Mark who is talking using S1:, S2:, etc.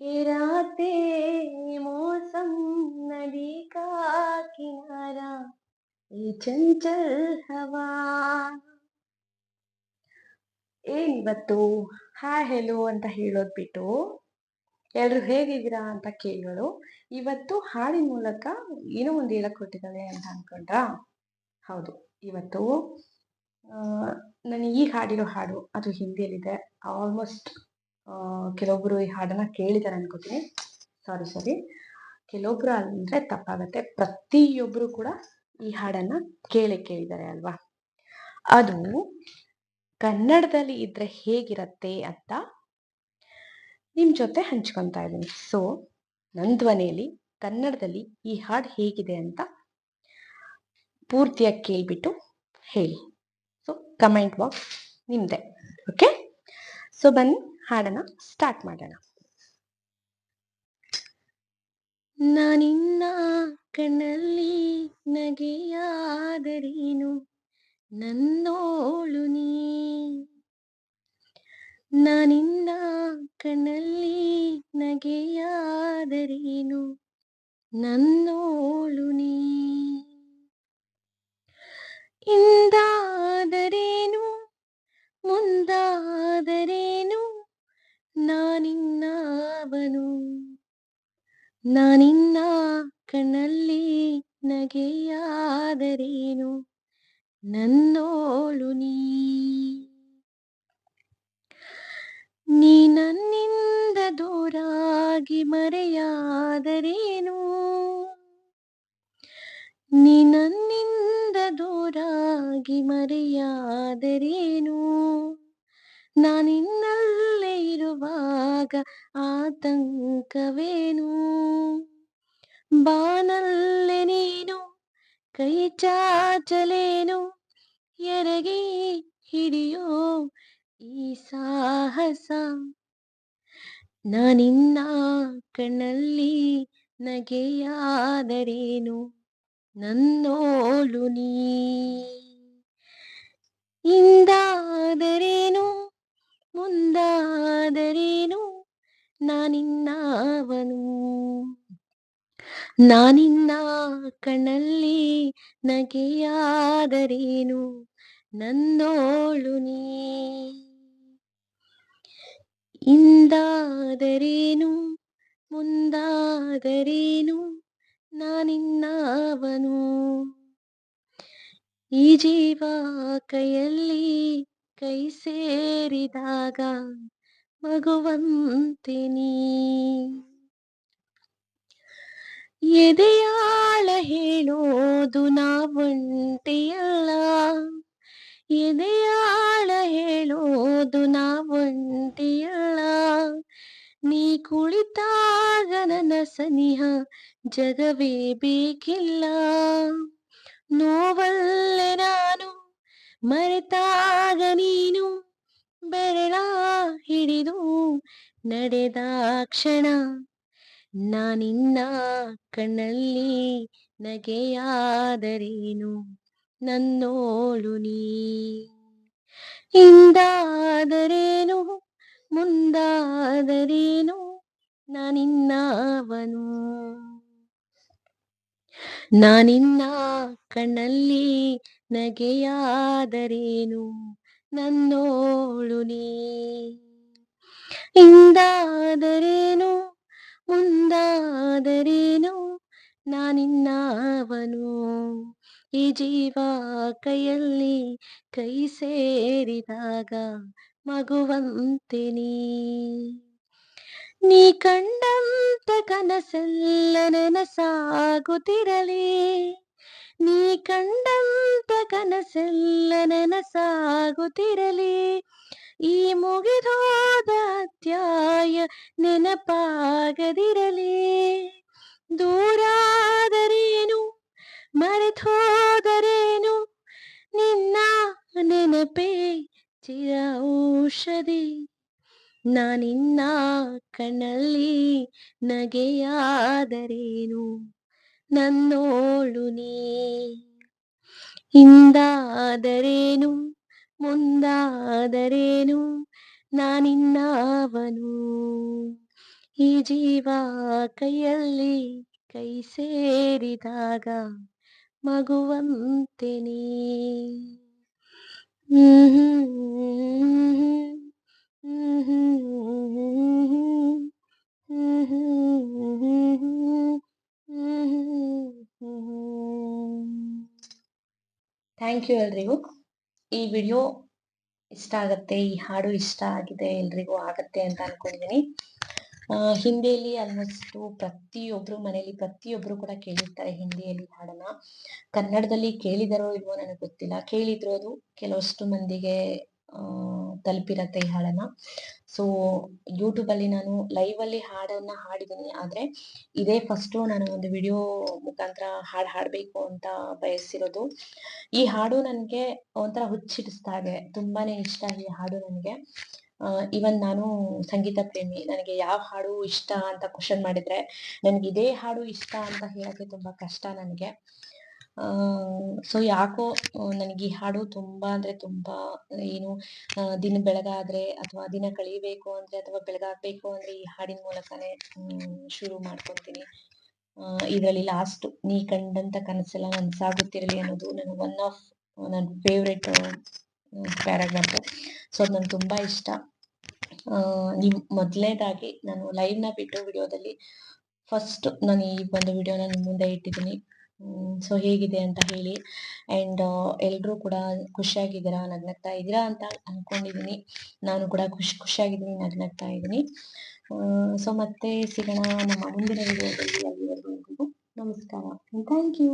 S1: ये रातें मौसम नदी का किनारा ये चंचल हवा ಏನಿವತ್ತು ಹಾಯ್ ಹೆಲೋ ಅಂತ ಹೇಳೋದ್ ಬಿಟ್ಟು ಎಲ್ರು ಹೇಗಿದ್ದೀರಾ ಅಂತ ಕೇಳೋಳು ಇವತ್ತು ಹಾಡಿನ ಮೂಲಕ ಏನೋ ಒಂದು ಹೇಳಕ್ ಕೊಟ್ಟಿದ್ದಾಳೆ ಅಂತ ಅನ್ಕೊಂಡ್ರಾ ಹೌದು ಇವತ್ತು ನಾನು ಈಗ ಹಾಡಿರೋ ಹಾಡು ಅದು ಹಿಂದಿಯಲ್ಲಿದೆ ಆಲ್ಮೋಸ್ಟ್ ಕೆಲವೊಬ್ರು ಈ ಹಾಡನ್ನ ಕೇಳಿದ್ದಾರೆ ಅನ್ಕೋತೀನಿ. ಸಾರಿ ಸಾರಿ ಕೆಲವೊಬ್ರು ಅಂದ್ರೆ ತಪ್ಪಾಗತ್ತೆ. ಪ್ರತಿಯೊಬ್ರು ಕೂಡ ಈ ಹಾಡನ್ನ ಕೇಳಿ ಕೇಳಿದ್ದಾರೆ ಅಲ್ವಾ? ಅದು ಕನ್ನಡದಲ್ಲಿ ಇದ್ರೆ ಹೇಗಿರತ್ತೆ ಅಂತ ನಿಮ್ ಜೊತೆ ಹಂಚ್ಕೊತಾ ಇದ್ದೀನಿ. ಸೊ ನನ್ನ ಧ್ವನಿಯಲ್ಲಿ ಕನ್ನಡದಲ್ಲಿ ಈ ಹಾಡು ಹೇಗಿದೆ ಅಂತ ಪೂರ್ತಿಯಾಗಿ ಕೇಳಿಬಿಟ್ಟು ಹೇಳಿ. ಸೊ ಕಮೆಂಟ್ ಬಾಕ್ಸ್ ನಿಮ್ದೆ. ಓಕೆ ಸೊ ಬನ್ನಿ. ಹಾಡನ್ನ ಸ್ಟಾರ್ಟ್ ಮಾಡೋಣ. ನಾನಿನ್ನ ಕಣ್ಣಲ್ಲಿ ನಗೆಯಾದರೇನು? ನನ್ನೋಳು ನೀ. ನಾನಿನ್ನ ಕಣ್ಣಲ್ಲಿ ನಗೆಯಾದರೇನು? ನನ್ನೋಳು ನೀ. ಇಂದಾದರೇನು? ಮುಂದಾದರೇನು ನಾನಿನ್ನ ಕಣ್ಣಲ್ಲಿ ನಗೆಯಾದರೇನು? ನನ್ನೋಳು ನೀ. ನೀ ನನ್ನಿಂದ ದೂರಾಗಿ ಮರೆಯಾದರೇನು? ನೀ ನನ್ನಿಂದ ದೂರಾಗಿ ಮರೆಯಾದರೇನು? ನಾನಿನ್ನಲ್ಲೇ ಇರುವಾಗ ಆತಂಕವೇನು? ಬಾನಲ್ಲೆ ನೀನು ಕೈ ಚಾಚಲೇನು? ಎರಗಿ ಹಿಡಿಯೋ ಈ ಸಾಹಸ? ನಾನಿನ್ನ ಕಣ್ಣಲ್ಲಿ ನಗೆಯಾದರೇನು? ನನ್ನೋಳು ನೀ. ಇಂದಾದರೇನು ಮುಂದಾದರೇನು? ನಾನಿನ್ನವನು? ನಾನಿನ್ನ ಕಣ್ಣಲ್ಲಿ ನಗೆಯಾದರೇನು? ನನ್ನೋಳು ನೀ. ಇಂದಾದರೇನು? ಮುಂದಾದರೇನು? ನಾನಿನ್ನವನು? ಈ ಜೀವ ಕೈಯಲ್ಲಿ ಕೈ ಸೇರಿದಾಗ ಮಗುವಂತೆ ನೀ ಎದೆಯಾಳ ಹೇಳೋದು ನಾವಂತೆಯಲ್ಲ ಎದೆಯಾಳ ಹೇಳೋದು ನಾವಂತೆಯಲ್ಲ ನೀ ಕುಳಿತಾಗ ನನ್ನ ಸನಿಹ ಜಗವೇ ಬೇಕಿಲ್ಲ ನೋವಲ್ಲೆ ನಾನು ಮರೆತಾಗ ನೀನು ಬೆರಳ ಹಿಡಿದು ನಡೆದ ಕ್ಷಣ. ನಾನಿನ್ನ ಕಣ್ಣಲ್ಲಿ ನಗೆಯಾದರೇನು? ನನ್ನೋಳು ನೀ. ಹಿಂದಾದರೇನು ಮುಂದಾದರೇನು? ನಾನಿನ್ನವನು. ನಾನಿನ್ನ ಕಣ್ಣಲ್ಲಿ ನಗೆಯಾದರೇನು? ನನ್ನೋಳು ನೀ. ಹಿಂದಾದರೇನು ಮುಂದಾದರೇನು? ನಾನಿನ್ನವನು. ಈ ಜೀವ ಕೈಯಲ್ಲಿ ಕೈ ಸೇರಿದಾಗ ಮಗುವಂತೆ ನೀ. ನೀ ಕಂಡಂತ ಕನಸೆಲ್ಲ ನೆನಸಾಗುತ್ತಿರಲಿ ನೀ ಕಂಡಂತ ಕನಸೆಲ್ಲ ನೆನಸಾಗುತ್ತಿರಲಿ ಈ ಮುಗಿದೋದ ಅಧ್ಯಾಯ ನೆನಪಾಗದಿರಲಿ. ದೂರಾದರೇನು, ಮರೆತೋದರೇನು, ನಿನ್ನ ನೆನಪೇ ಚಿರ ಔಷಧಿ ನಾನಿನ್ನ ಕಣ್ಣಲ್ಲಿ ನಗೆಯಾದರೇನು? ನನ್ನೋಳು ನೀ ಹಿಂದಾದರೇನು ಮುಂದಾದರೇನು? ನಾನಿನ್ನವನು. ಈ ಜೀವ ಕೈಯಲ್ಲಿ ಕೈ ಸೇರಿದಾಗ ಮಗುವಂತೆ ನೀ. ಥ್ಯಾಂಕ್ ಯು ಎಲ್ರಿಗೂ. ಈ ವಿಡಿಯೋ ಇಷ್ಟ ಆಗತ್ತೆ, ಈ ಹಾಡು ಇಷ್ಟ ಆಗಿದೆ, ಎಲ್ರಿಗೂ ಆಗತ್ತೆ ಅಂತ ಅನ್ಕೊಂಡಿದ್ದೀನಿ ಹಿಂದಿಯಲ್ಲಿ ಆಲ್ಮೋಸ್ಟ್ ಪ್ರತಿಯೊಬ್ರು ಮನೆಯಲ್ಲಿ ಪ್ರತಿಯೊಬ್ರು ಕೂಡ ಕೇಳಿರ್ತಾರೆ ಹಿಂದಿಯಲ್ಲಿ ಹಾಡನ್ನ. ಕನ್ನಡದಲ್ಲಿ ಕೇಳಿದಾರೋ ಇಲ್ವೋ ನನಗೆ ಗೊತ್ತಿಲ್ಲ. ಕೇಳಿದ್ರೋದು ಕೆಲವಷ್ಟು ಮಂದಿಗೆ ತಲುಪಿರತ್ತೆ ಈ ಹಾಡನ್ನ. ಸೊ ಯೂಟ್ಯೂಬ್ ಅಲ್ಲಿ ನಾನು ಲೈವ್ ಅಲ್ಲಿ ಹಾಡನ್ನ ಹಾಡಿದ್ದೀನಿ ಆದ್ರೆ ಇದೇ ಫಸ್ಟ್ ನಾನು ಒಂದು ವಿಡಿಯೋ ಮುಖಾಂತರ ಹಾಡು ಹಾಡ್ಬೇಕು ಅಂತ ಬಯಸಿರೋದು. ಈ ಹಾಡು ನನ್ಗೆ ಒಂಥರ ಹುಚ್ಚಿಡಿಸ್ತಾ ಇದೆ. ತುಂಬಾನೇ ಇಷ್ಟ ಈ ಹಾಡು ನನಗೆ. ಇವನ್ ನಾನು ಸಂಗೀತ ಪ್ರೇಮಿ. ನನಗೆ ಯಾವ ಹಾಡು ಇಷ್ಟ ಅಂತ ಕ್ವಶನ್ ಮಾಡಿದ್ರೆ, ನನ್ಗೆ ಇದೇ ಹಾಡು ಇಷ್ಟ ಅಂತ ಹೇಳಕ್ಕೆ ತುಂಬಾ ಕಷ್ಟ ನನಗೆ. ಸೊ ಯಾಕೋ ನನಗೆ ಈ ಹಾಡು ತುಂಬಾ ಅಂದ್ರೆ ತುಂಬಾ ಏನು ದಿನ ಬೆಳಗಾದ್ರೆ ಅಥವಾ ದಿನ ಕಳಿಬೇಕು ಅಂದ್ರೆ ಅಥವಾ ಬೆಳಗಾಗ್ಬೇಕು ಅಂದ್ರೆ ಈ ಹಾಡಿನ ಮೂಲಕನೇ ಶುರು ಮಾಡ್ಕೊಂತೀನಿ. ಇದರಲ್ಲಿ ಲಾಸ್ಟ್ ನೀ ಕಂಡಂತ ಕನಸೆಲ್ಲ ನನ್ಸಾಗುತ್ತಿರಲಿ ಅನ್ನೋದು ನನ್ನ ಒನ್ ಆಫ್ ನನ್ನ ಫೇವ್ರೆಟ್ ಪ್ಯಾರಾಗ್ರಾಫ್ ಸೊ ಅದು ನಂಗೆ ತುಂಬಾ ಇಷ್ಟ. ನಿಮ್ ಮೊದಲನೇದಾಗಿ ನಾನು ಲೈವ್ನ ಬಿಟ್ಟು ವಿಡಿಯೋದಲ್ಲಿ ಫಸ್ಟ್ ನಾನು ಈ ಒಂದು ವಿಡಿಯೋನ ನಿಮ್ಮ ಮುಂದೆ ಇಟ್ಟಿದ್ದೀನಿ. ಸೊ ಹೇಗಿದೆ ಅಂತ ಹೇಳಿ. ಅಂಡ್ ಎಲ್ಲರೂ ಕೂಡ ಖುಷಿಯಾಗಿದ್ದೀರಾ? ನಗ್ನಗ್ತಾ ಇದ್ದೀರಾ ಅಂತ ಅನ್ಕೊಂಡಿದೀನಿ. ನಾನು ಕೂಡ ಖುಷಿ, ಖುಷಿಯಾಗಿದ್ದೀನಿ, ನಗ್ನಗ್ತಾ ಇದ್ದೀನಿ. ಸೊ ಮತ್ತೆ ಸಿಗೋಣ ನಮ್ಮ ಮುಂದಿನ ವಿಡಿಯೋದಲ್ಲಿ ಅಲ್ಲಿವರೆಗೂ ನಮಸ್ಕಾರ. Thank you